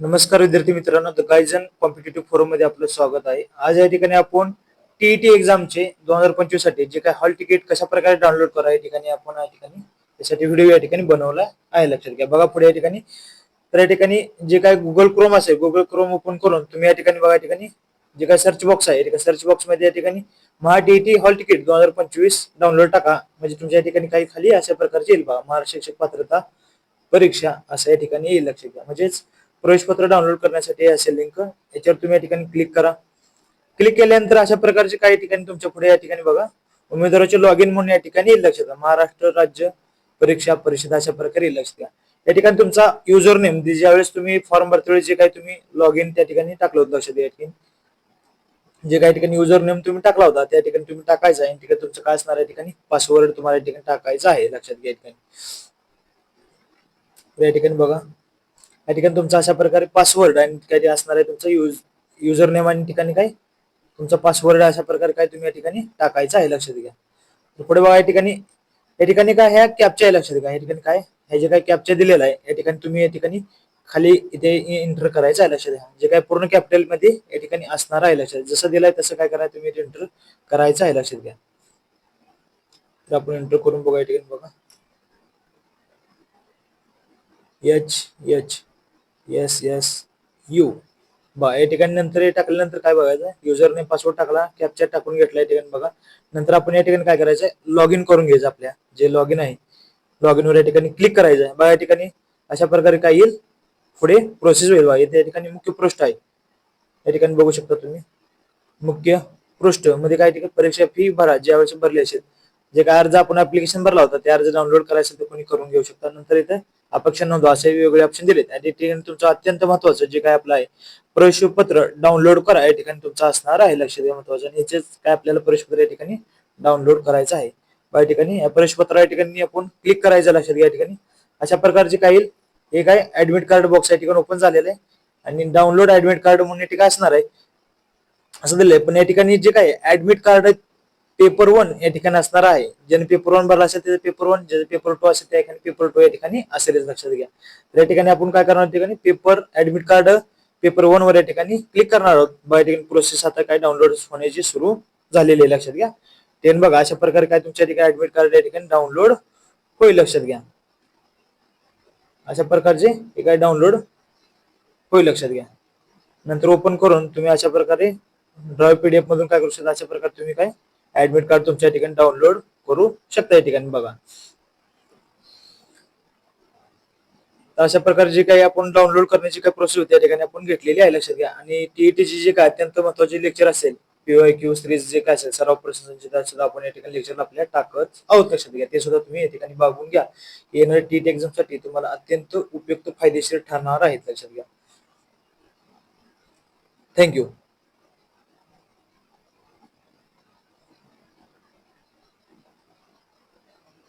नमस्कार विद्यार्थी मित्रांनो द गायझन कॉम्पिटेटिव्ह फोरममध्ये आपलं स्वागत आहे आज या ठिकाणी आपण टीईटी एक्झामचे दोन हजार पंचवीससाठी जे काय हॉल तिकीट कशा प्रकारे डाउनलोड करा या ठिकाणी आपण या ठिकाणी त्यासाठी व्हिडिओ या ठिकाणी बनवला आहे लक्षात घ्या बघा पुढे या ठिकाणी तर या ठिकाणी जे काय गुगल क्रोम असेल गुगल क्रोम ओपन करून तुम्ही या ठिकाणी बघा या ठिकाणी जे काय सर्च बॉक्स आहे या सर्च बॉक्समध्ये या ठिकाणी महा टीईटी हॉल तिकीट दोन हजार पंचवीस डाउनलोड टाका म्हणजे तुमच्या या ठिकाणी काही खाली अशा प्रकारचे येईल बघा महाराष्ट्र शिक्षक पात्रता परीक्षा असं या ठिकाणी येईल लक्षात घ्या म्हणजेच प्रवेशपत्र डाउनलोड करण्यासाठी असेल लिंक याच्यावर तुम्ही या ठिकाणी क्लिक करा. क्लिक केल्यानंतर अशा प्रकारचे काही ठिकाणी तुमच्यापुढे या ठिकाणी बघा. उमेदवाराचे लॉग इन म्हणून या ठिकाणी लक्षात द्या. महाराष्ट्र राज्य परीक्षा परिषद अशा प्रकारे लक्ष द्या. या ठिकाणी तुमचा युजर नेम ज्यावेळेस तुम्ही फॉर्म भरतेवेळी जे काही तुम्ही लॉग इन त्या ठिकाणी टाकलं होतं लक्षात द्या या ठिकाणी. जे काही ठिकाणी युजर नेम तुम्ही टाकला होता त्या ठिकाणी तुम्ही टाकायचा आहे. ठिकाणी तुमचं काय असणार या ठिकाणी पासवर्ड तुम्हाला या ठिकाणी टाकायचा आहे लक्षात घ्या या ठिकाणी. या ठिकाणी बघा. या ठिकाणी तुमचा अशा प्रकारे पासवर्ड आणि काही असणार आहे तुमचं युज युजर नेम आणि ठिकाणी काय? तुमचा पासवर्ड अशा प्रकारे काय तुम्ही या ठिकाणी टाकायचा आहे लक्षात घ्या. तर पुढे बघा या ठिकाणी या ठिकाणी काय ह्या कॅपच्या आहे लक्षात घ्या. या ठिकाणी काय? हे जे काय कॅपच्या दिलेलं आहे या ठिकाणी तुम्ही या ठिकाणी खाली इथे एंटर करायचं आहे लक्षात घ्या. जे काय पूर्ण कॅपिटलमध्ये या ठिकाणी असणार आहे लक्षात जसं दिलंय तसं काय करायचं तुम्ही एंटर करायचं आहे लक्षात घ्या. तर आपण एंटर करून बघा या ठिकाणी बघा. H H S S U बा या ठिकाणी नंतर हे टाकल्यानंतर काय बघायचं? युजरने पासवर्ड टाकला कॅप्चर टाकून घेतला या ठिकाणी बघा. नंतर आपण या ठिकाणी काय करायचं? लॉग इन करून घ्यायचं आपल्या. जे लॉग इन आहे लॉग इन वर या ठिकाणी क्लिक करायचं आहे. बघा या ठिकाणी अशा प्रकारे काय येईल? पुढे प्रोसेस होईल. बघा या ठिकाणी मुख्य पृष्ठ आहे. या ठिकाणी बघू शकता तुम्ही. मुख्य पृष्ठ. मध्ये काय ठिकाणी? परीक्षा फी भरा ज्या वेळेस भरली असेल. जे काय अर्ज आपण ऍप्लिकेशन भरला होता ते अर्ज डाउनलोड करायचं ते कोणी करून घेऊ शकता. नंतर इथे अपेक्षा नोंदवा असे वेगवेगळे ऑप्शन दिलेत. आणि या ठिकाणी तुमचं अत्यंत महत्वाचं जे काय आपलं आहे प्रवेशपत्र डाउनलोड करा. या ठिकाणी तुमचं असणार आहे लक्ष द्या महत्वाचं. आणि याचेच काय आपल्याला प्रवेशपत्र या ठिकाणी डाउनलोड करायचं आहे. या ठिकाणी प्रवेशपत्र या ठिकाणी आपण क्लिक करायचं लक्षात घ्या या ठिकाणी. अशा प्रकारचे काय येईल हे काय ऍडमिट कार्ड बॉक्स या ठिकाणी ओपन झालेलं आहे. आणि डाउनलोड ऍडमिट कार्ड म्हणून या ठिकाणी असणार आहे. असं दिलंय. पण या ठिकाणी जे काय ऍडमिट कार्ड पेपर वन या ठिकाणी असणार आहे. ज्याने पेपर वन भरला असेल त्याचा पेपर वन ज्याचा पेपर टू असेल त्या ठिकाणी पेपर टू या ठिकाणी असेलच लक्षात घ्या. तर या ठिकाणी आपण काय करणार ठिकाणी paper admit card paper one वर या ठिकाणी क्लिक करणार आहोत. बघा या ठिकाणी प्रोसेस आता काय डाउनलोड होण्याची सुरू झालेली आहे लक्षात घ्या. टेन बघा अशा प्रकारे काय तुमच्या ठिकाणी ऍडमिट कार्ड या ठिकाणी डाउनलोड होईल लक्षात घ्या. अशा प्रकारचे हे काय डाउनलोड होईल लक्षात घ्या. नंतर ओपन करून तुम्ही अशा प्रकारे ड्रॉ पीडीएफ मधून काय करू शकता? अशा प्रकारे तुम्ही काय ऍडमिट कार्ड तुमच्या ठिकाणी डाउनलोड करू शकता या ठिकाणी बघा. अशा प्रकारे जे काही आपण डाउनलोड करण्याची काही प्रोसेस होती या ठिकाणी आपण घेतलेली आहे लक्षात घ्या. आणि टीईटीची जे काय अत्यंत महत्त्वाचे लेक्चर असेल पीवाय क्यू सिरीज जे काय असेल सराव प्रश्न सुद्धा आपण या ठिकाणी लेक्चर आपल्याला टाकत आहोत लक्षात घ्या. ते सुद्धा तुम्ही या ठिकाणी बघून घ्या. येणाऱ्या टीट एक्झामसाठी तुम्हाला अत्यंत उपयुक्त फायदेशीर ठरणार आहेत लक्षात घ्या. थँक्यू